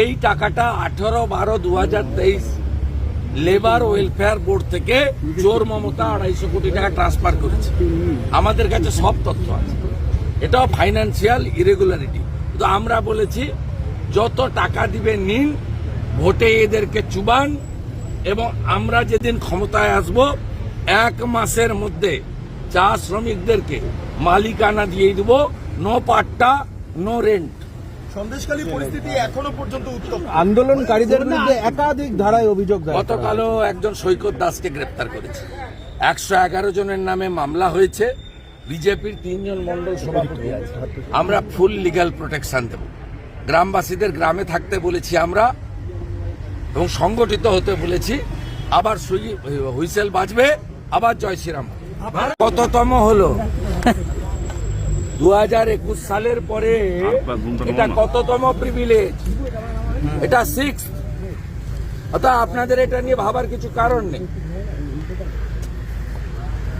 এই টাকাটা আঠারো বারো দু লেবার ওয়েলফেয়ার বোর্ড থেকে জোর মমতা আড়াইশো কোটি টাকা ট্রান্সফার করেছে। আমাদের কাছে সব তথ্য আছে। এটাও ফাইন্যান্সিয়াল ইরেগুলারিটি তো আমরা বলেছি, যত টাকা দিবে নিন ভোটে এদেরকে চুবান এবং আমরা যেদিন ক্ষমতায় আসব, এক মাসের মধ্যে চা শ্রমিকদেরকে মালিকানা দিয়ে দেব no patta no rent Sandeshkhali পরিস্থিতি এখনও পর্যন্ত উত্তপ্ত। আন্দোলনকারীদের বিরুদ্ধে একাধিক ধারায় অভিযোগ দায়ের করা। গতকালও একজন সৈকত দাসকে গ্রেপ্তার করেছে। একশো এগারো জনের নামে মামলা হয়েছে। বিজেপির তিনজন মন্ডল সভাপতি আছে আমরা ফুল লিগ্যাল প্রোটেকশন দেব। গ্রামবাসীদের গ্রামে থাকতে বলেছি আমরা এবং সংগঠিত হতে বলেছি। আবার সুই- হুইসেল বাজবে আবার জয় শ্রীরাম কততম হলো? দু হাজার একুশ সালের পরে এটা কততম প্রিভিলেজ এটা সিক্স অর্থাৎ আপনাদের এটা নিয়ে ভাবার কিছু কারণ নেই।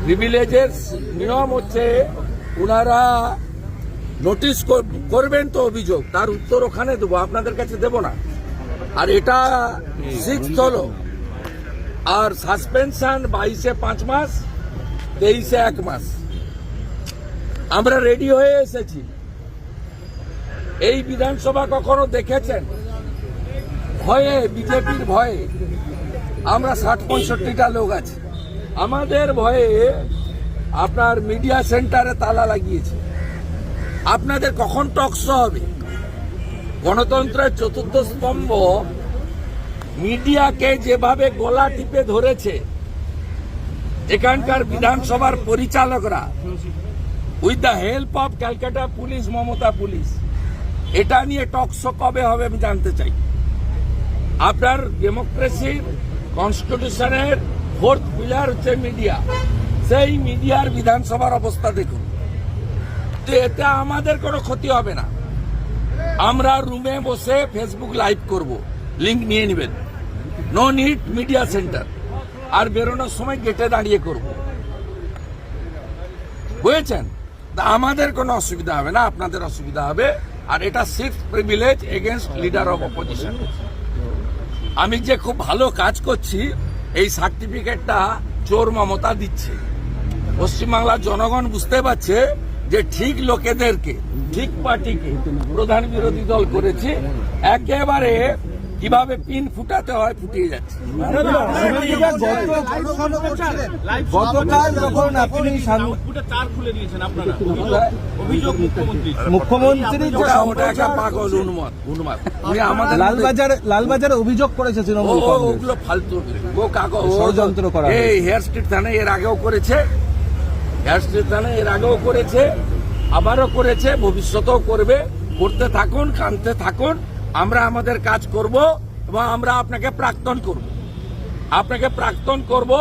প্রিভিলেজের নিয়ম হচ্ছে ওনারা নোটিশ করবেন তো অভিযোগ তার উত্তর ওখানে দেবো আপনাদের কাছে দেব না। আর এটা সিক্স হলো। আর সাসপেনশন বাইশে পাঁচ মাস তেইশে এক মাস। আমরা রেডি হয়ে এসেছি। এই বিধানসভা কখনো দেখেছেন? ভয়ে, বিজেপির ভয়ে। আমরা ষাট পঁয়ষট্টিটা লোক আছি। আমাদের ভয়ে আপনার মিডিয়া সেন্টারে তালা লাগিয়েছে। আপনাদের কখন টকস হবে? গণতন্ত্রের চতুর্থ স্তম্ভ মিডিয়াকে যেভাবে গলা টিপে ধরেছে, এখানকার বিধানসভার পরিচালকরা with the help of Calcutta police Mamata police এটা নিয়ে টকশো কবে হবে আমি জানতে চাই। আপনার ডেমোক্রেসির কনস্টিটিউশনের ফোর্থ পিলার হচ্ছে মিডিয়া সেই মিডিয়ার বিধানসভার অবস্থা দেখুন। তো এতে আমাদের কোনো ক্ষতি হবে না। আমরা রুমে বসে ফেসবুক লাইভ করব। লিঙ্ক নিয়ে নেবেন। নো নিড মিডিয়া সেন্টার আর বেরোনোর সময় গেটে দাঁড়িয়ে করব। বুঝেছেন? আমাদের কোনো অসুবিধা হবে না, আপনাদের অসুবিধা হবে। আর এটা six privilege against leader of opposition আমি যে খুব ভালো কাজ করছি, এই সার্টিফিকেটটা চোর মমতা দিচ্ছে। পশ্চিমবাংলার জনগণ বুঝতে পারছে যে ঠিক লোকেদেরকে, ঠিক পার্টিকে প্রধান বিরোধী দল করেছে। একেবারে কীভাবে পিন ফুটাতে হয় ফুটিয়ে যাচ্ছে। গতকাল যখন আপনি মুখ্যমন্ত্রী লালবাজার লালবাজারে অভিযোগ করেছে তৃণমূল ওগুলো ফালতু ও কাগজ ষড়যন্ত্র করা এই হেয়ার স্ট্রিট থানায় এর আগেও করেছে। হেয়ার স্ট্রিট থানায় এর আগেও করেছে। আবারও করেছে। ভবিষ্যতেও করবে। করতে থাকুন কানতে থাকুন। আমরা আমাদের কাজ করব এবং আমরা আপনাকে প্রাক্তন করব। আপনাকে প্রাক্তন করব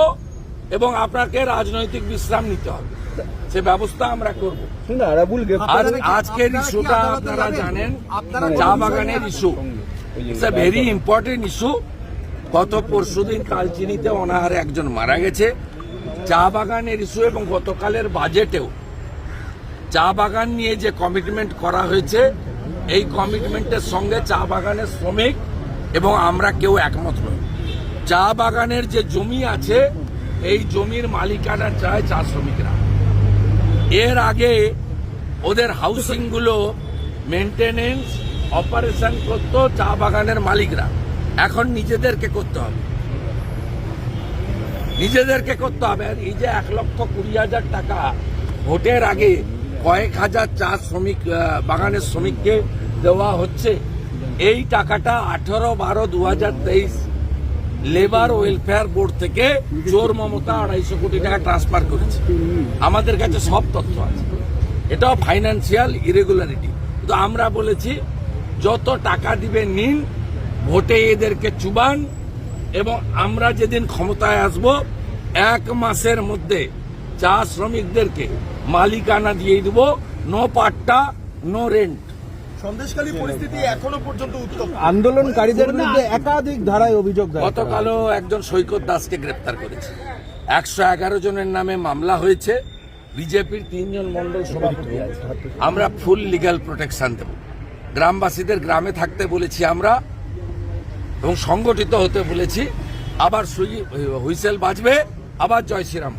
এবং আপনাকে রাজনৈতিক বিশ্রাম নিতে হবে। সে ব্যবস্থা আমরা করব। আজকের ইস্যুটা আপনারা জানেন? চা বাগানের issue. It's very important issue গত পরশুদিন কালচিনিতে অনাহারে একজন মারা গেছে। চা বাগানের ইস্যু এবং গতকালের বাজেটেও। চা বাগান নিয়ে যে কমিটমেন্ট করা হয়েছে এই কমিটমেন্টের সঙ্গে চা বাগানের শ্রমিক এবং আমরা কেউ একমত নই। চা বাগানের যে জমি আছে, এই জমির মালিকানা চায় চা শ্রমিকরা। এর আগে ওদের হাউসিংগুলো মেনটেনেন্স অপারেশন করতো চা বাগানের মালিকরা। এখন নিজেদেরকে করতে হবে। নিজেদেরকে করতে হবে। এই যে এক লক্ষ কুড়ি হাজার টাকা ভোটের আগে কয়েক হাজার চা শ্রমিক বাগানের শ্রমিককে দেওয়া হচ্ছে। এই টাকাটা আঠারো বারো দু লেবার ওয়েলফেয়ার বোর্ড থেকে চোর মমতা আড়াইশো কোটি টাকা ট্রান্সফার করেছে। আমাদের কাছে সব তথ্য আছে। এটাও ফাইন্যান্সিয়াল ইরেগুলারিটি। তো আমরা বলেছি, যত টাকা দিবে নিন, ভোটে এদেরকে চুবান এবং আমরা যেদিন ক্ষমতায় আসব, এক মাসের মধ্যে চা শ্রমিকদেরকে মালিকানা দিয়ে দেব নো পাট্টা নো রেন্ট পরিস্থিতি এখনও পর্যন্ত উত্তপ্ত। আন্দোলনকারীদের বিরুদ্ধে একাধিক ধারায় অভিযোগ দায়ের করা। গতকালও একজন সৈকত দাসকে গ্রেপ্তার করেছে। একশো এগারো জনের নামে মামলা হয়েছে। বিজেপির তিনজন মন্ডল সভাপতি আছে আমরা ফুল লিগ্যাল প্রোটেকশন দেব। গ্রামবাসীদের গ্রামে থাকতে বলেছি আমরা এবং সংগঠিত হতে বলেছি। আবার হুইসেল বাজবে আবার জয় শ্রীরাম।